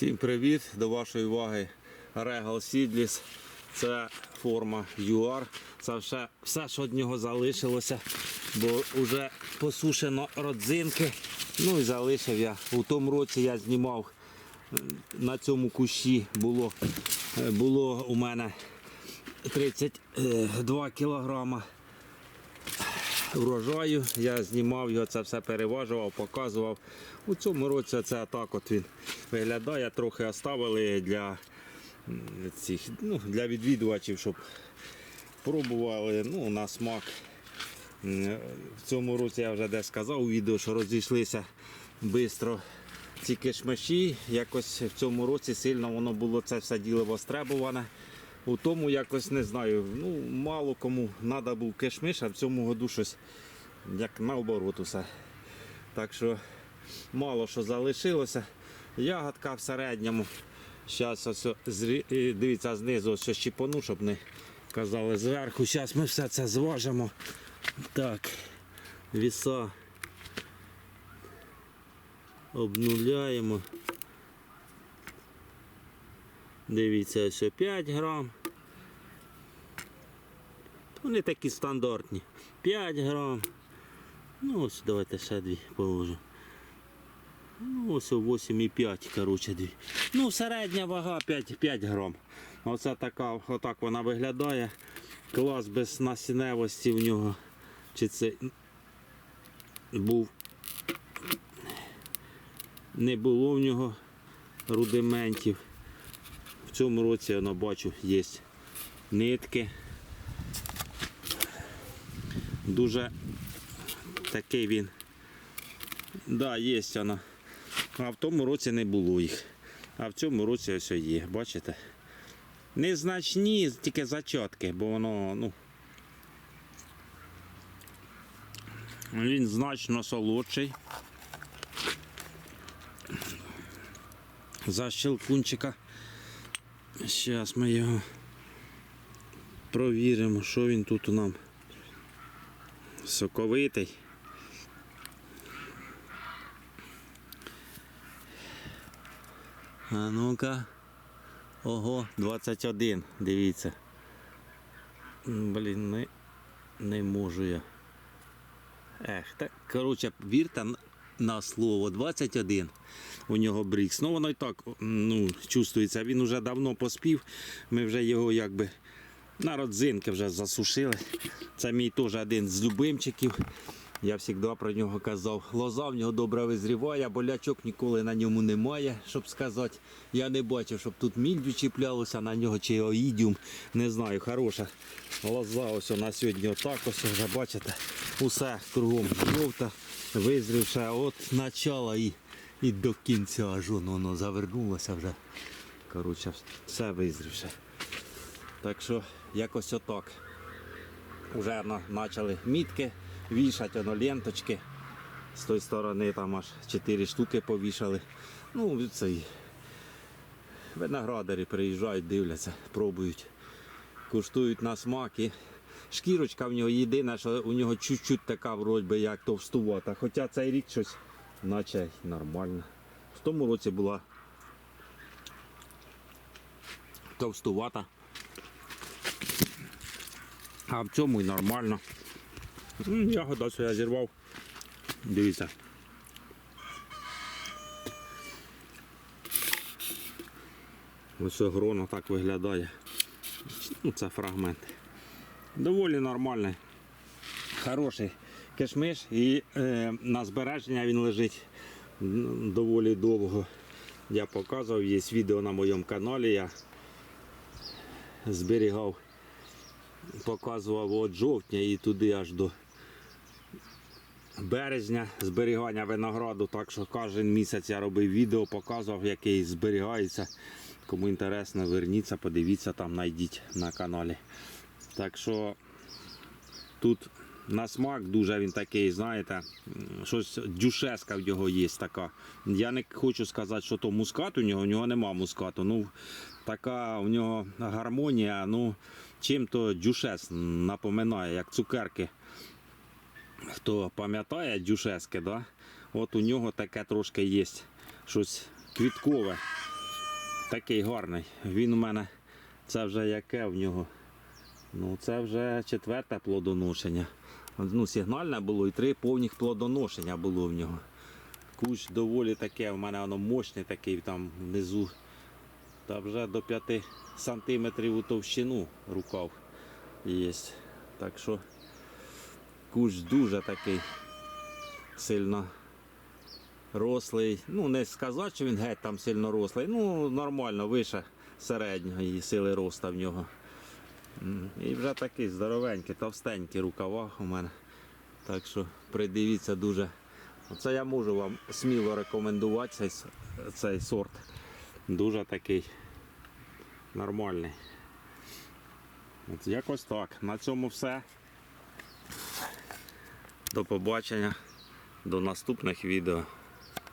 Всім привіт! До вашої уваги Regal Seedless. Це форма UR. Це все, все, що від нього залишилося, бо вже посушено родзинки. Ну і залишив я. У тому році я знімав е, на цьому кущі було, е, було у мене 32 кілограма врожаю. Я знімав його, це все переважував, показував. У цьому році це так от він виглядає. Трохи оставили для цих, ну, для відвідувачів, щоб пробували ну, на смак. В цьому році я вже десь сказав у відео, що розійшлися швидко ці кишмиші. Якось в цьому році сильно воно було це все діло востребоване. У тому якось не знаю, ну мало кому треба був кишмиш, а в цьому году щось як наоборот усе. Так що мало що залишилося. Ягодка в середньому. Зараз дивіться знизу ось щіпану, щоб не казали зверху. Зараз ми все це зважимо. Так, віса обнуляємо. Дивіться, ось 5 грам. Вони такі стандартні. 5 грам. Ну ось давайте ще дві положу. Ну ось 8,5, коротше, дві. Ну, середня вага 5, 5 грам. Оце така, отак вона виглядає. Клас без насінневості в нього. Чи це був. Не було в нього рудиментів. В цьому році я бачу є нитки. Дуже такий він. Да, є вона. А в тому році не було їх. А в цьому році ось є, бачите? Незначні, тільки зачатки, бо воно, ну. Він значно солодший. За щелкунчика. Зараз ми його провіримо, що він тут у нам соковитий. А ну-ка. Ого, 21, дивіться. Блін, не, не можу я. Ех, так, коротше, вірте на- слово 21 у нього брікс. Ну воно і так ну, чувствується. Він вже давно поспів. Ми вже його якби на родзинки вже засушили. Це мій теж один з любимчиків. Я завжди про нього казав. Лоза в нього добре визріває, болячок ніколи на ньому немає, щоб сказати. Я не бачив, щоб тут мільдю чіплялося на нього чи оїдіум. Не знаю, хороша лоза ось на сьогодні отак ось вже бачите. Усе кругом жовта, визрівше от начала і, і до кінця аж воно, завернулося вже. Коротше, все визрівше. Так що якось отак. Уже почали мітки вішати, воно ленточки. З тої сторони там аж 4 штуки повішали. Ну, цей. Виноградарі приїжджають, дивляться, пробують, куштують на смак. Шкірочка в нього єдине, що у нього чуть-чуть така вроді як товстувата. Хоча цей рік щось наче нормально. В тому році була товстувата. А в цьому і нормально. Ягода все я зірвав. Дивіться. Ось гроно так виглядає. Ну, це фрагмент. Доволі нормальний, хороший кишмиш і е, на збереження він лежить доволі довго. Я показував, є відео на моєму каналі. Я зберігав показував від жовтня і туди аж до березня зберігання винограду. Так що кожен місяць я робив відео, показував, який зберігається. Кому інтересно, верніться, подивіться там, знайдіть на каналі. Так що тут на смак дуже він такий, знаєте, щось дюшеска в нього є така. Я не хочу сказати, що то мускат у нього, у нього нема мускату. Ну, така у нього гармонія, ну, чим-то дюшес напоминає, як цукерки. Хто пам'ятає дюшески, да? от у нього таке трошки є щось квіткове. Такий гарний. Він у мене, це вже яке в нього? Ну, це вже четверте плодоношення. Ну, сигнальне було і три повних плодоношення було в нього. Кущ доволі таке, в мене воно мощний такий там внизу. Та вже до 5 сантиметрів у товщину рукав є. Так що кущ дуже такий сильно рослий. Ну, не сказати, що він геть там сильно рослий. Ну, нормально, вище середнього і сили роста в нього. І вже такий здоровенький, товстенький рукава у мене. Так що придивіться дуже. Це я можу вам сміло рекомендувати цей, цей сорт. Дуже такий нормальний. От якось так. На цьому все. До побачення. До наступних відео.